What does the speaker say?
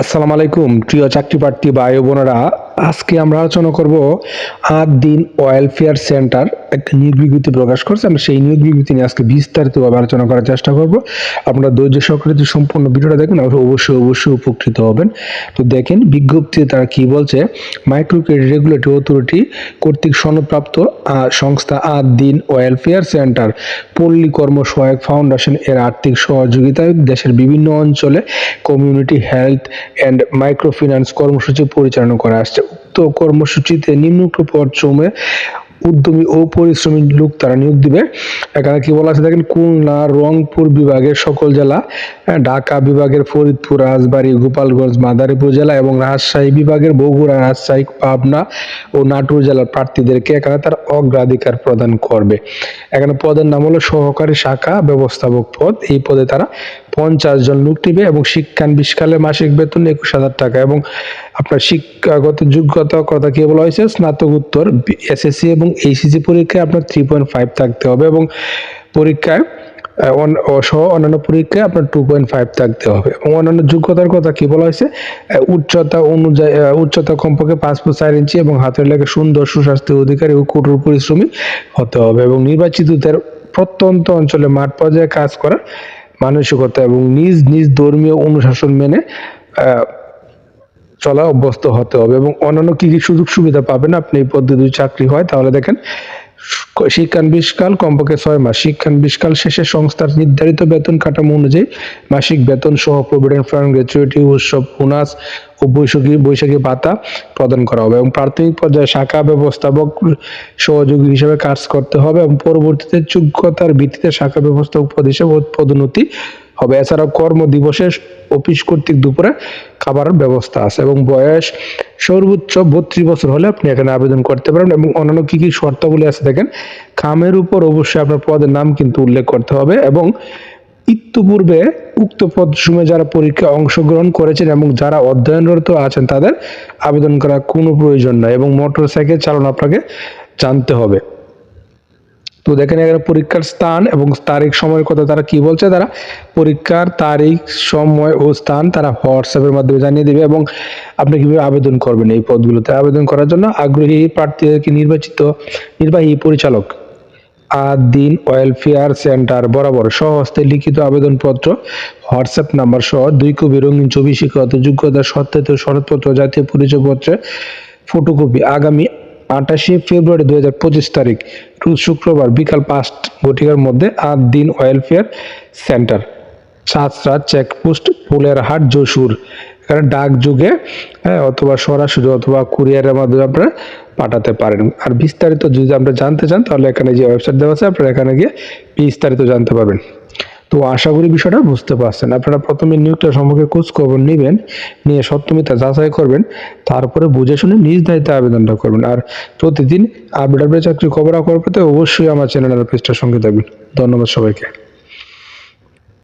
আসসালামু আলাইকুম প্রিয় চাকরি প্রার্থী ভাই বোনেরা। আজকে আমরা আলোচনা করব আট দিন ওয়েলফেয়ার সেন্টার একটা নিয়োগ বিজ্ঞপ্তি প্রকাশ করছে। আমরা সেই নিয়োগ বিজ্ঞপ্তি নিয়ে আজকে বিস্তারিতভাবে আলোচনা করার চেষ্টা করব। আপনারা ধৈর্য সহকারে যদি সম্পূর্ণ ভিডিওটা দেখেন আপনারা অবশ্যই অবশ্যই উপকৃত হবেন। তো দেখেন, বিজ্ঞপ্তিতে তারা কি বলছে? মাইক্রো ক্রেডিট রেগুলেটরি অথরিটি কর্তৃক সনদপ্রাপ্ত সংস্থা আট দিন ওয়েলফেয়ার সেন্টার, পল্লী কর্ম সহায়ক ফাউন্ডেশন এর আর্থিক সহযোগিতায় দেশের বিভিন্ন অঞ্চলে community health and microfinance কর্মসূচি পরিচালনা করা আসছে। কর্মসূচিতে নিম্নোক্ত পদসমূহে উদ্যমী ও পরিশ্রমী লোক তারা নিয়োগ দিবে। এখানে কি বলা আছে? দেখেন খুলনা, রংপুর বিভাগের সকল জেলা ঢাকা বিভাগের ফরিদপুর, রাজবাড়ী, গোপালগঞ্জ, মাদারীপুর জেলা এবং রাজশাহী বিভাগের বগুড়া, রাজশাহী, পাবনা ও নাটোর জেলার প্রার্থীদেরকে এখানে তার অগ্রাধিকার প্রদান করবে। এখানে পদের নাম হলো সহকারী শাখা ব্যবস্থাপক পদ। এই পদে তারা পঞ্চাশ জন লোক নিবে এবং শিক্ষান বিশকালে মাসিক বেতন একুশ হাজার টাকা এবং আপনার শিক্ষাগত যোগ্যতার কথা কি বলা হয়েছে? স্নাতকোত্তর এসএসসি এবং এইচএসসি পরীক্ষায় আপনার থ্রি পয়েন্ট ফাইভ থাকতে হবে এবং পরীক্ষায় সহ অন্যান্য পরীক্ষায় আপনার টু পয়েন্ট ফাইভ থাকতে হবে। এবং অন্যান্য যোগ্যতার কথা কি বলা হয়েছে? উচ্চতা অনুযায়ী উচ্চতা কমপক্ষে পাঁচ ফুট চার ইঞ্চি এবং হাতের লেগে সুন্দর সুস্বাস্থ্য অধিকারী ও কঠোর পরিশ্রমী হতে হবে এবং নির্বাচিতদের প্রত্যন্ত অঞ্চলে মাঠ পর্যায়ে কাজ করার মানসিকতা এবং নিজ নিজ ধর্মীয় অনুশাসন মেনে চলা অভ্যস্ত হতে হবে এবং অন্যান্য কি কি সুযোগ সুবিধা পাবেন, আপনি এই পদ্ধতি চাকরি হয়, তাহলে দেখেন, শিক্ষান বিশকাল কমপক্ষে ছয় মাস। শিক্ষান বিশকাল শেষে সংস্থার নির্ধারিত বেতন কাঠামো অনুযায়ী মাসিক বেতন সহ প্রভিডেন্ট, ফান্ড গ্র্যাচুইটি উৎসব, বোনাস ও বৈশাখী বৈশাখী ভাতা প্রদান করা হবে এবং প্রাথমিক পর্যায়ে শাখা ব্যবস্থাপক সহযোগী হিসেবে কাজ করতে হবে এবং পরবর্তীতে যোগ্যতার ভিত্তিতে শাখা ব্যবস্থাপক পদ হিসেবে পদোন্নতি হবে। এছাড়াও কর্ম দিবসে অফিস কর্তৃক দুপুরে খাবারের ব্যবস্থা আছে এবং বয়স সর্বোচ্চ বত্রিশ বছর হলে আপনি এখানে আবেদন করতে পারেন এবং অন্যান্য কি কি শর্তাবলী আছে দেখেন। কামের উপর অবশ্যই আপনার পদের নাম কিন্তু উল্লেখ করতে হবে এবং ইত্যপূর্বে উক্ত পদ পদসমূহে যারা পরীক্ষায় অংশগ্রহণ করেছেন এবং যারা অধ্যয়নরত আছেন তাদের আবেদন করার কোনো প্রয়োজন নাই এবং মোটর সাইকেল চালানো আপনাকে জানতে হবে। তো দেখেন এখানে পরীক্ষার স্থান এবং তারিখ, সময়ের কথা তারা কি বলছে? তারা পরীক্ষার তারিখ, সময় ও স্থান তারা হোয়াটসঅ্যাপের মাধ্যমে জানিয়ে দেবে এবং আপনি কীভাবে আবেদন করবেন এই পদগুলোতে। আবেদন করার জন্য আগ্রহী প্রার্থীদেরকে নির্বাচিত নির্বাহী পরিচালক আট দিন ওয়েলফেয়ার সেন্টার বরাবর সহস্তে লিখিত আবেদনপত্র হোয়াটসঅ্যাপ নাম্বার সহ দুই কপি রঙিন ছবি, শিক্ষাগত যোগ্যতা, সত্যায়িত সনদপত্র জাতীয় পরিচয়পত্রে ফটোকপি আগামী আটাশে ফেব্রুয়ারি দুই হাজার পঁচিশ তারিখ, রোজ শুক্রবার বিকাল পাঁচ ঘটিকার মধ্যে আট দিন welfare centre Satra checkpost Phulerhat Jessore. এখানে ডাক যুগে হ্যাঁ অথবা সরাসরি অথবা কুরিয়ারের মাধ্যমে আপনারা পাঠাতে পারেন। আর বিস্তারিত যদি আমরা জানতে চান, তাহলে এখানে যে ওয়েবসাইট দেওয়া আছে, আপনারা এখানে গিয়ে বিস্তারিত জানতে পারবেন। তো আশা করি বিষয়টা বুঝতে পারছেন। আপনারা প্রথমে নিয়োগটা সম্পর্কে খোঁজ খবর নেবেন, নিয়ে সত্যমিতা যাচাই করবেন, তারপরে বুঝে শুনে নিজ দায়িত্বে আবেদনটা করবেন। আর প্রতিদিন আপডেট চাকরি খবর খবর পেতে অবশ্যই আমার চ্যানেলের পেজটার সঙ্গে থাকবেন। ধন্যবাদ সবাইকে।